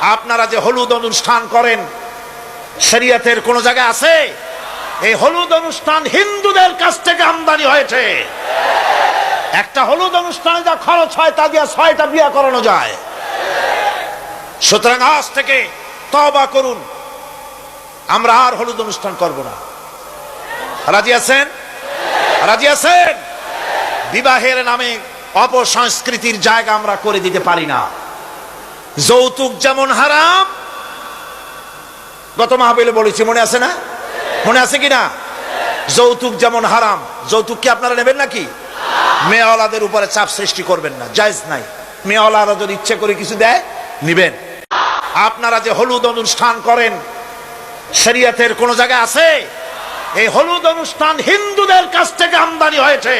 আপনারা যে হলুদ অনুষ্ঠান করেন, শরিয়তের কোন জায়গায় আছে? এই হলুদ অনুষ্ঠান হিন্দুদের কাছ থেকে আমদানি হয়েছে। একটা হলুদ অনুষ্ঠানে যা খরচ হয়, তা দিয়ে ছয়টা বিয়া করানো যায়। সুতরাং আজ থেকে তবা করুন। আমরা আর হলুদ অনুষ্ঠান করব না। রাজি আছেন? রাজি আছেন? বিবাহের নামে অপসংস্কৃতির জায়গা আমরা করে দিতে পারি না। যৌতুক যেমন হারাম, গত মাহবিলে বলেছি, মনে আছে না? মনে আছে কি না যৌতুক যেমন হারাম, যৌতুক কি আপনারা নেবেন নাকি? মেয়েওয়ালাদের উপরে চাপ সৃষ্টি করবেন না, জায়জ নাই। মেয়েওয়ালারা যদি ইচ্ছে করে কিছু দেয়, নিবেন। আপনারা যে হলুদ অনুষ্ঠান করেন, শরিয়তের কোন জায়গায় আছে? এই হলুদ অনুষ্ঠান হিন্দুদের কাছ থেকে আমদানি হয়েছে।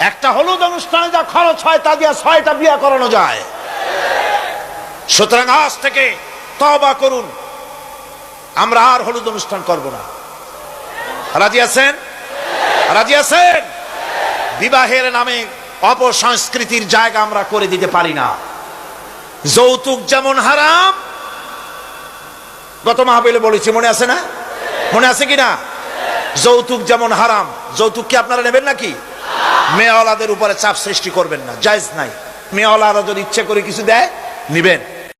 একটা হলুদ অনুষ্ঠানে যা খরচ হয়, তা দিয়ে ছয়টা বিয়া করানো যায়। সুতরাং আজ থেকে তবা করুন। আমরা আর হলুদ অনুষ্ঠান করব না। রাজি আছেন? রাজি আছেন? বিবাহের নামে অপসংস্কৃতির জায়গা আমরা করে দিতে পারি না। যৌতুক যেমন হারাম, গত মাহবিলে বলেছি, মনে আছে না? মনে আছে কি না? যৌতুক যেমন হারাম, যৌতুক কি আপনারা নেবেন নাকি? মেয়েওয়ালাদের উপরে চাপ সৃষ্টি করবেন না, জায়জ নাই। মেয়েওয়ালারা যদি ইচ্ছে করে কিছু দেয়, নিবেন।